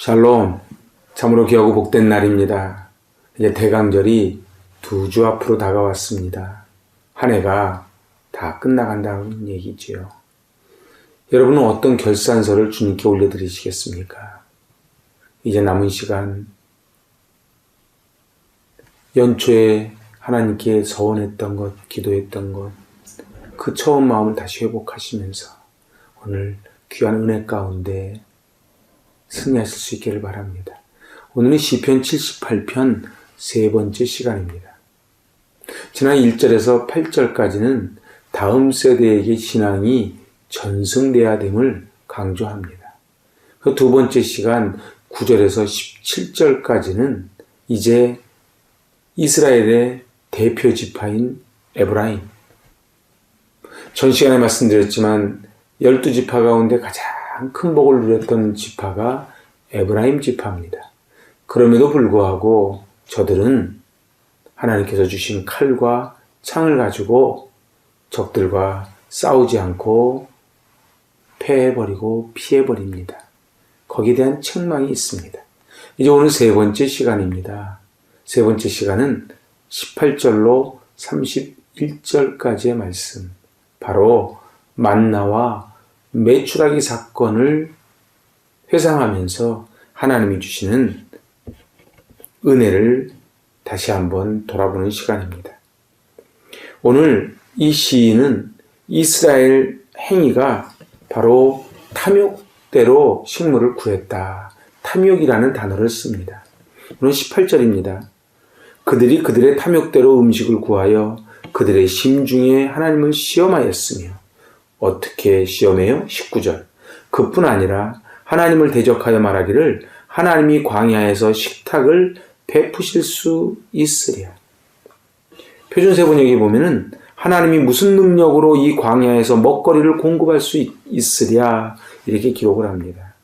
샬롬. 참으로 귀하고 복된 날입니다. 이제 대강절이 두 주 앞으로 다가왔습니다. 한 해가 다 끝나간다는 얘기지요. 여러분은 어떤 결산서를 주님께 올려드리시겠습니까? 이제 남은 시간 연초에 하나님께 서원했던 것, 기도했던 것, 그 처음 마음을 다시 회복하시면서 오늘 귀한 은혜 가운데 승리하실 수 있기를 바랍니다. 오늘은 시편 78편 세 번째 시간입니다. 지난 1절에서 8절까지는 다음 세대에게 신앙이 전승돼야 됨을 강조합니다. 그 두 번째 시간 9절에서 17절까지는 이제 이스라엘의 대표 지파인 에브라임. 전 시간에 말씀드렸지만 열두 지파 가운데 가장 큰 복을 누렸던 지파가 에브라임 지파입니다. 그럼에도 불구하고 저들은 하나님께서 주신 칼과 창을 가지고 적들과 싸우지 않고 패해버리고 피해버립니다. 거기에 대한 책망이 있습니다. 이제 오늘 세 번째 시간입니다. 세 번째 시간은 18절로 31절까지의 말씀. 바로 만나와 매출하기 사건을 회상하면서 하나님이 주시는 은혜를 다시 한번 돌아보는 시간입니다. 오늘 이 시인은 이스라엘 행위가 바로 탐욕대로 식물을 구했다. 탐욕이라는 단어를 씁니다. 오늘 18절입니다. 그들이 그들의 탐욕대로 음식을 구하여 그들의 심중에 하나님을 시험하였으며 어떻게 시험해요? 19절. 그뿐 아니라 하나님을 대적하여 말하기를 하나님이 광야에서 식탁을 베푸실 수 있으랴. 표준 세 번역에 보면은 하나님이 무슨 능력으로 이 광야에서 먹거리를 공급할 수 있으랴 이렇게 기록을 합니다.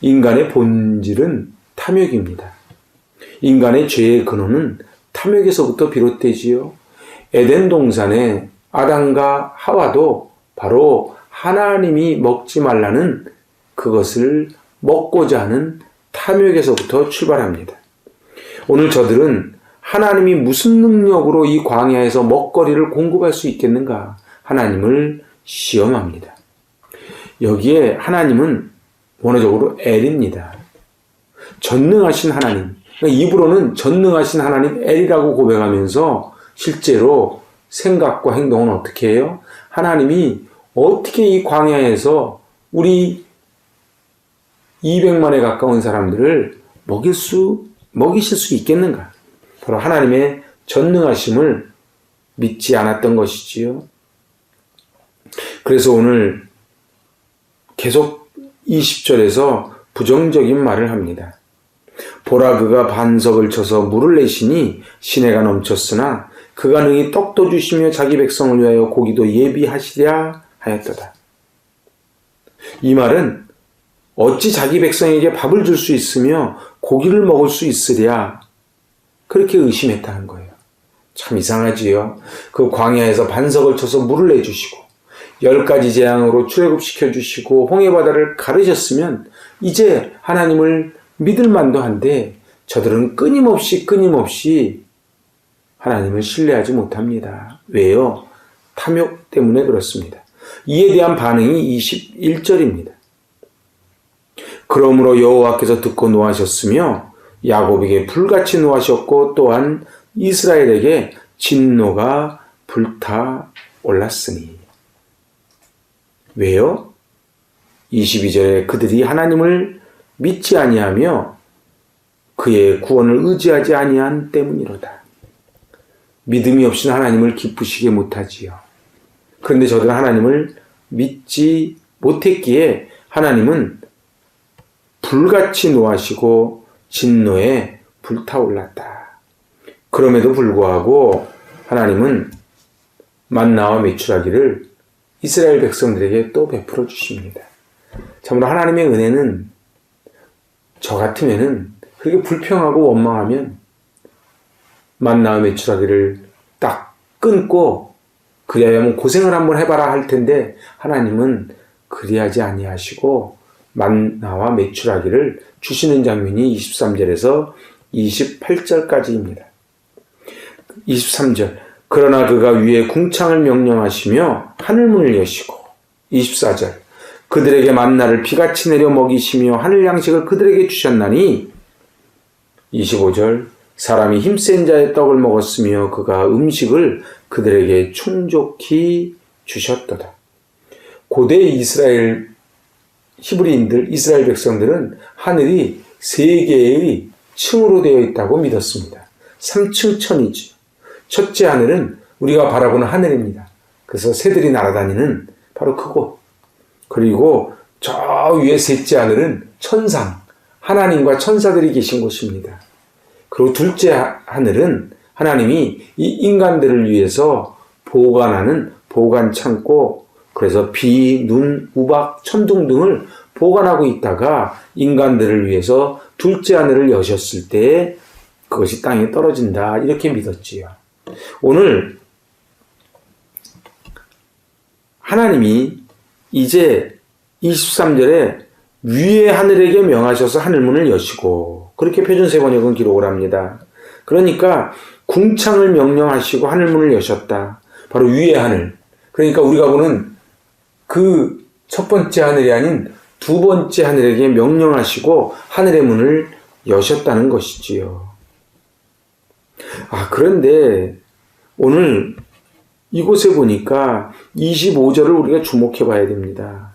인간의 본질은 탐욕입니다. 인간의 죄의 근원은 탐욕에서부터 비롯되지요. 에덴 동산에 아담과 하와도 바로 하나님이 먹지 말라는 그것을 먹고자 하는 탐욕에서부터 출발합니다. 오늘 저들은 하나님이 무슨 능력으로 이 광야에서 먹거리를 공급할 수 있겠는가 하나님을 시험합니다. 여기에 하나님은 원어적으로 엘입니다. 전능하신 하나님. 그러니까 입으로는 전능하신 하나님 엘이라고 고백하면서 실제로 생각과 행동은 어떻게 해요? 하나님이 어떻게 이 광야에서 우리 200만에 가까운 사람들을 먹일 수, 먹이실 수 있겠는가? 바로 하나님의 전능하심을 믿지 않았던 것이지요. 그래서 오늘 계속 20절에서 부정적인 말을 합니다. 보라 그가 반석을 쳐서 물을 내시니 시내가 넘쳤으나 그가 능히 떡도 주시며 자기 백성을 위하여 고기도 예비하시랴 하였도다. 이 말은 어찌 자기 백성에게 밥을 줄 수 있으며 고기를 먹을 수 있으랴 그렇게 의심했다는 거예요. 참 이상하지요. 그 광야에서 반석을 쳐서 물을 내주시고 열 가지 재앙으로 출애굽시켜 주시고 홍해 바다를 가르셨으면 이제 하나님을 믿을 만도 한데 저들은 끊임없이 끊임없이 하나님을 신뢰하지 못합니다. 왜요? 탐욕 때문에 그렇습니다. 이에 대한 반응이 21절입니다. 그러므로 여호와께서 듣고 노하셨으며 야곱에게 불같이 노하셨고 또한 이스라엘에게 진노가 불타 올랐으니 왜요? 22절에 그들이 하나님을 믿지 아니하며 그의 구원을 의지하지 아니한 때문이로다. 믿음이 없이는 하나님을 기쁘시게 못하지요. 그런데 저들은 하나님을 믿지 못했기에 하나님은 불같이 노하시고 진노에 불타올랐다. 그럼에도 불구하고 하나님은 만나와 매출하기를 이스라엘 백성들에게 또 베풀어 주십니다. 참으로 하나님의 은혜는 저 같으면은 그렇게 불평하고 원망하면 만나와 매출하기를 딱 끊고 그래야면 고생을 한번 해봐라 할 텐데 하나님은 그리하지 아니하시고 만나와 메추라기를 주시는 장면이 23절에서 28절까지입니다. 23절. 그러나 그가 위에 궁창을 명령하시며 하늘문을 여시고 24절. 그들에게 만나를 비같이 내려 먹이시며 하늘 양식을 그들에게 주셨나니 25절. 사람이 힘센 자의 떡을 먹었으며 그가 음식을 그들에게 충족히 주셨도다. 고대 이스라엘 히브리인들 이스라엘 백성들은 하늘이 세 개의 층으로 되어 있다고 믿었습니다. 3층 천이지. 첫째 하늘은 우리가 바라보는 하늘입니다. 그래서 새들이 날아다니는 바로 그곳. 그리고 저 위에 셋째 하늘은 천상, 하나님과 천사들이 계신 곳입니다. 그리고 둘째 하늘은 하나님이 이 인간들을 위해서 보관하는 보관 창고, 그래서 비, 눈, 우박, 천둥 등을 보관하고 있다가 인간들을 위해서 둘째 하늘을 여셨을 때 그것이 땅에 떨어진다. 이렇게 믿었지요. 오늘 하나님이 이제 23절에 위에 하늘에게 명하셔서 하늘문을 여시고 그렇게 표준세 번역은 기록을 합니다. 그러니까 궁창을 명령하시고 하늘문을 여셨다. 바로 위에 하늘. 그러니까 우리가 보는 그 첫 번째 하늘이 아닌 두 번째 하늘에게 명령하시고 하늘의 문을 여셨다는 것이지요. 아, 그런데 오늘 이곳에 보니까 25절을 우리가 주목해 봐야 됩니다.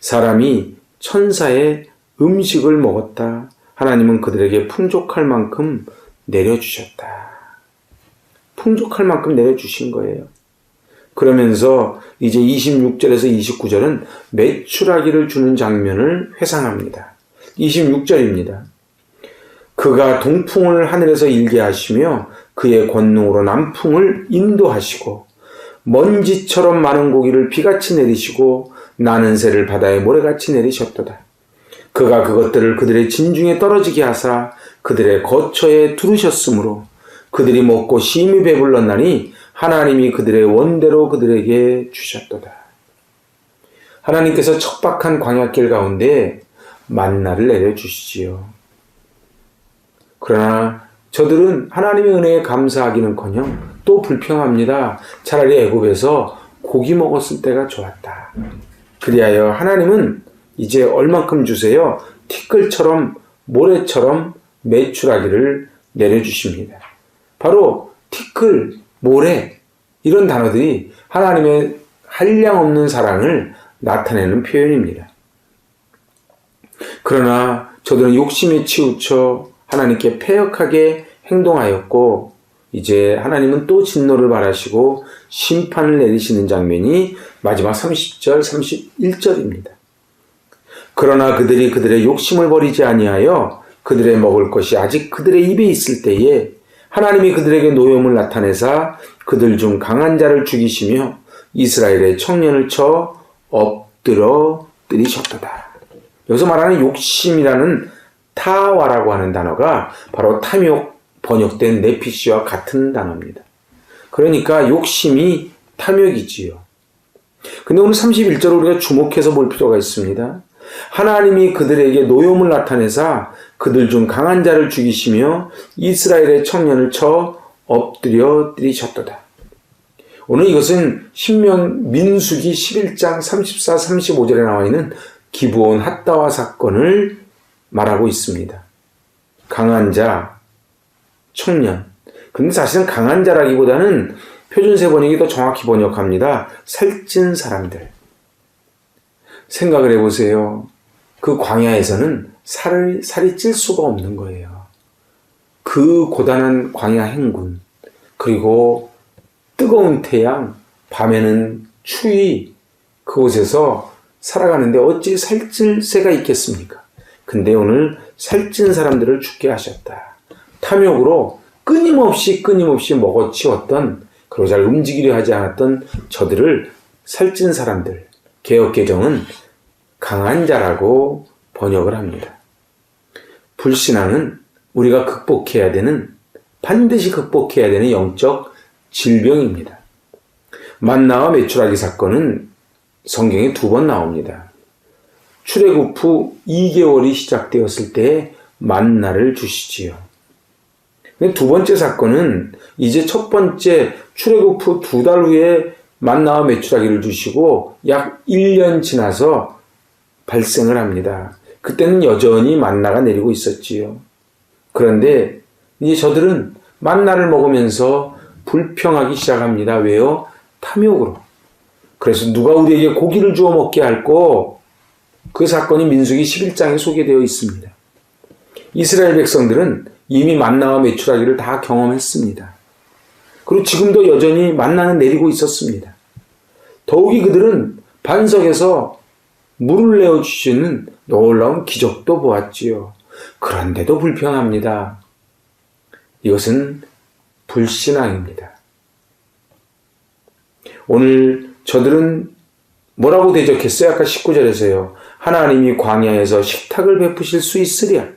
사람이 천사의 음식을 먹었다. 하나님은 그들에게 풍족할 만큼 내려주셨다. 풍족할 만큼 내려주신 거예요. 그러면서 이제 26절에서 29절은 매출하기를 주는 장면을 회상합니다. 26절입니다. 그가 동풍을 하늘에서 일게 하시며 그의 권능으로 남풍을 인도하시고 먼지처럼 많은 고기를 비같이 내리시고 나는 새를 바다에 모래같이 내리셨도다. 그가 그것들을 그들의 진중에 떨어지게 하사 그들의 거처에 두르셨으므로 그들이 먹고 심히 배불렀나니 하나님이 그들의 원대로 그들에게 주셨도다. 하나님께서 척박한 광야길 가운데 만나를 내려주시지요. 그러나 저들은 하나님의 은혜에 감사하기는커녕 또 불평합니다. 차라리 애굽에서 고기 먹었을 때가 좋았다. 그리하여 하나님은 이제 얼만큼 주세요? 티끌처럼 모래처럼 매출하기를 내려주십니다. 바로 티끌, 모래 이런 단어들이 하나님의 한량 없는 사랑을 나타내는 표현입니다. 그러나 저들은 욕심에 치우쳐 하나님께 패역하게 행동하였고 이제 하나님은 또 진노를 바라시고 심판을 내리시는 장면이 마지막 30절, 31절입니다. 그러나 그들이 그들의 욕심을 버리지 아니하여 그들의 먹을 것이 아직 그들의 입에 있을 때에 하나님이 그들에게 노염을 나타내사 그들 중 강한 자를 죽이시며 이스라엘의 청년을 쳐 엎드려 뜨리셨도다. 여기서 말하는 욕심이라는 타와라고 하는 단어가 바로 탐욕 번역된 네피시와 같은 단어입니다. 그러니까 욕심이 탐욕이지요. 근데 오늘 31절 우리가 주목해서 볼 필요가 있습니다. 하나님이 그들에게 노염을 나타내사 그들 중 강한 자를 죽이시며 이스라엘의 청년을 쳐 엎드려 들이셨도다. 오늘 이것은 신명 민수기 11장 34, 35절에 나와 있는 기브온 핫다와 사건을 말하고 있습니다. 강한 자, 청년. 근데 사실은 강한 자라기보다는 표준세 번역이 더 정확히 번역합니다. 살찐 사람들. 생각을 해보세요. 그 광야에서는 살을, 살이 찔 수가 없는 거예요. 그 고단한 광야 행군, 그리고 뜨거운 태양, 밤에는 추위, 그곳에서 살아가는데 어찌 살찔 새가 있겠습니까? 근데 오늘 살찐 사람들을 죽게 하셨다. 탐욕으로 끊임없이 끊임없이 먹어치웠던 그리고 잘 움직이려 하지 않았던 저들을 살찐 사람들 개혁개정은 강한 자라고 번역을 합니다. 불신앙은 우리가 극복해야 되는 반드시 극복해야 되는 영적 질병입니다. 만나와 메추라기 사건은 성경에 두 번 나옵니다. 출애굽 후 2개월이 시작되었을 때 만나를 주시지요. 두 번째 사건은 이제 첫 번째 출애굽 후 두 달 후에 만나와 메추라기를 주시고 약 1년 지나서 발생을 합니다. 그때는 여전히 만나가 내리고 있었지요. 그런데 이제 저들은 만나를 먹으면서 불평하기 시작합니다. 왜요? 탐욕으로. 그래서 누가 우리에게 고기를 주어 먹게 할고 그 사건이 민수기 11장에 소개되어 있습니다. 이스라엘 백성들은 이미 만나와 메추라기를 다 경험했습니다. 그리고 지금도 여전히 만나는 내리고 있었습니다. 더욱이 그들은 반석에서 물을 내어주시는 놀라운 기적도 보았지요. 그런데도 불평합니다. 이것은 불신앙입니다. 오늘 저들은 뭐라고 대적했어요? 아까 19절에서요. 하나님이 광야에서 식탁을 베푸실 수 있으랴.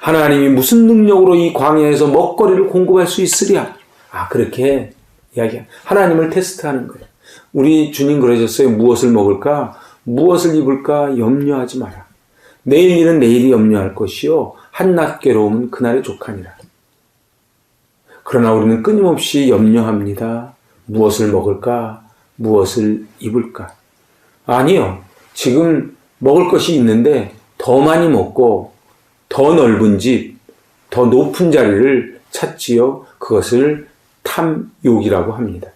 하나님이 무슨 능력으로 이 광야에서 먹거리를 공급할 수 있으랴. 아, 그렇게 이야기, 하나님을 테스트하는 거예요. 우리 주님 그러셨어요. 무엇을 먹을까? 무엇을 입을까? 염려하지 마라. 내일 일은 내일이 염려할 것이요. 한낮 괴로움은 그날의 족하니라. 그러나 우리는 끊임없이 염려합니다. 무엇을 먹을까? 무엇을 입을까? 아니요. 지금 먹을 것이 있는데 더 많이 먹고 더 넓은 집, 더 높은 자리를 찾지요. 그것을 탐욕이라고 합니다.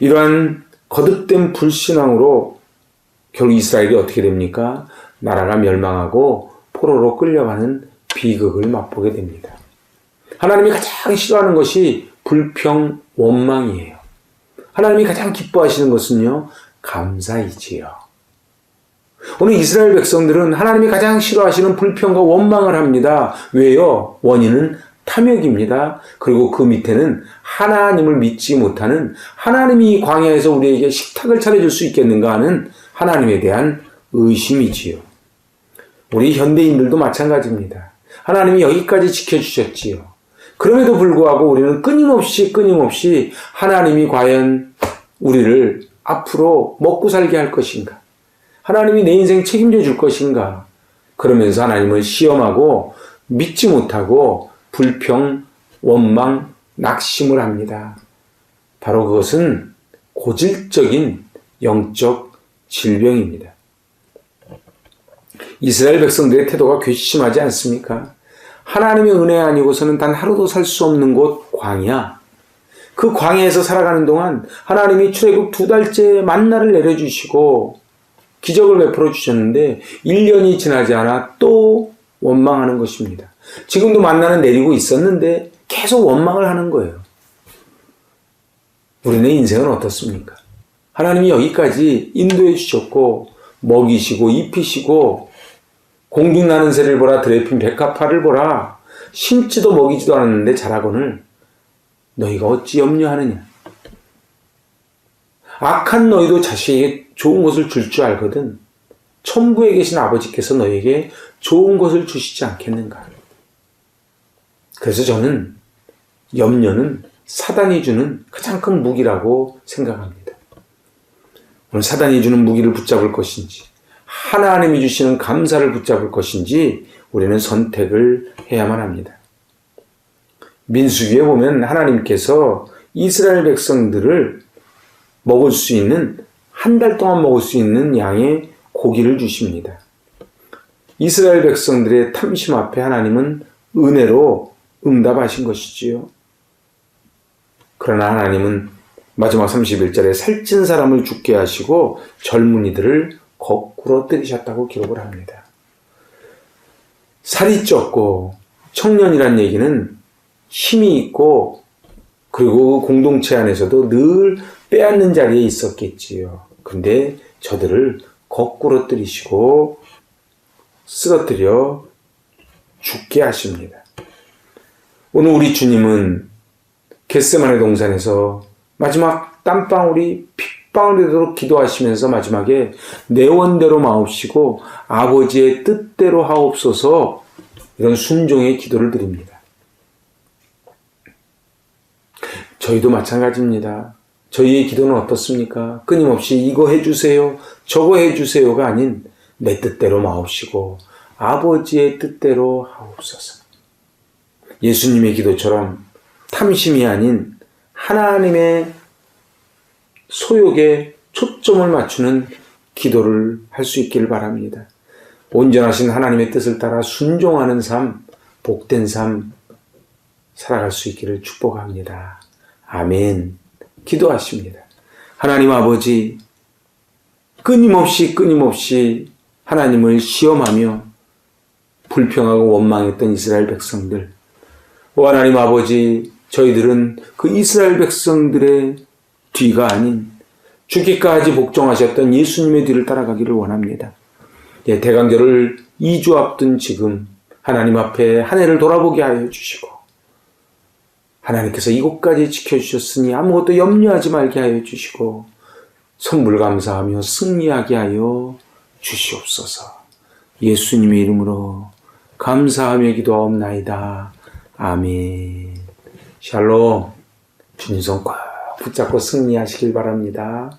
이러한 거듭된 불신앙으로 결국 이스라엘이 어떻게 됩니까? 나라가 멸망하고 포로로 끌려가는 비극을 맛보게 됩니다. 하나님이 가장 싫어하는 것이 불평, 원망이에요. 하나님이 가장 기뻐하시는 것은요, 감사이지요. 오늘 이스라엘 백성들은 하나님이 가장 싫어하시는 불평과 원망을 합니다. 왜요? 원인은 탐욕입니다. 그리고 그 밑에는 하나님을 믿지 못하는 하나님이 광야에서 우리에게 식탁을 차려줄 수 있겠는가 하는 하나님에 대한 의심이지요. 우리 현대인들도 마찬가지입니다. 하나님이 여기까지 지켜주셨지요. 그럼에도 불구하고 우리는 끊임없이 끊임없이 하나님이 과연 우리를 앞으로 먹고 살게 할 것인가? 하나님이 내 인생 책임져 줄 것인가? 그러면서 하나님을 시험하고 믿지 못하고 불평, 원망, 낙심을 합니다. 바로 그것은 고질적인 영적 질병입니다. 이스라엘 백성들의 태도가 괘씸하지 않습니까? 하나님의 은혜 아니고서는 단 하루도 살 수 없는 곳 광야. 그 광야에서 살아가는 동안 하나님이 출애굽 두 달째 만나를 내려주시고 기적을 베풀어 주셨는데 1년이 지나지 않아 또 원망하는 것입니다. 지금도 만나는 내리고 있었는데 계속 원망을 하는 거예요. 우리네 인생은 어떻습니까? 하나님이 여기까지 인도해 주셨고 먹이시고 입히시고 공중 나는 새를 보라 드레핀 백합화를 보라 심지도 먹이지도 않았는데 자라거늘 너희가 어찌 염려하느냐 악한 너희도 자식에게 좋은 것을 줄 줄 알거든 천부에 계신 아버지께서 너희에게 좋은 것을 주시지 않겠는가 그래서 저는 염려는 사단이 주는 가장 큰 무기라고 생각합니다. 오늘 사단이 주는 무기를 붙잡을 것인지, 하나님이 주시는 감사를 붙잡을 것인지, 우리는 선택을 해야만 합니다. 민수기에 보면 하나님께서 이스라엘 백성들을 먹을 수 있는, 한 달 동안 먹을 수 있는 양의 고기를 주십니다. 이스라엘 백성들의 탐심 앞에 하나님은 은혜로 응답하신 것이지요. 그러나 하나님은 마지막 31절에 살찐 사람을 죽게 하시고 젊은이들을 거꾸로 때리셨다고 기록을 합니다. 살이 쪘고 청년이란 얘기는 힘이 있고 그리고 그 공동체 안에서도 늘 빼앗는 자리에 있었겠지요. 근데 저들을 거꾸로 때리시고 쓰러뜨려 죽게 하십니다. 오늘 우리 주님은 겟세만의 동산에서 마지막 땀방울이 핏방울이 되도록 기도하시면서 마지막에 내 원대로 마옵시고 아버지의 뜻대로 하옵소서 이런 순종의 기도를 드립니다. 저희도 마찬가지입니다. 저희의 기도는 어떻습니까? 끊임없이 이거 해주세요, 저거 해주세요가 아닌 내 뜻대로 마옵시고 아버지의 뜻대로 하옵소서. 예수님의 기도처럼 탐심이 아닌 하나님의 소욕에 초점을 맞추는 기도를 할 수 있기를 바랍니다. 온전하신 하나님의 뜻을 따라 순종하는 삶, 복된 삶 살아갈 수 있기를 축복합니다. 아멘. 기도하십니다. 하나님 아버지, 끊임없이 끊임없이 하나님을 시험하며 불평하고 원망했던 이스라엘 백성들. 오 하나님 아버지, 저희들은 그 이스라엘 백성들의 뒤가 아닌 죽기까지 복종하셨던 예수님의 뒤를 따라가기를 원합니다. 예, 대강절을 2주 앞둔 지금 하나님 앞에 한 해를 돌아보게 하여 주시고 하나님께서 이곳까지 지켜주셨으니 아무것도 염려하지 말게 하여 주시고 선물 감사하며 승리하게 하여 주시옵소서. 예수님의 이름으로 감사하며 기도하옵나이다. 아멘. 샬롬. 주님 손꽉 붙잡고 승리하시길 바랍니다.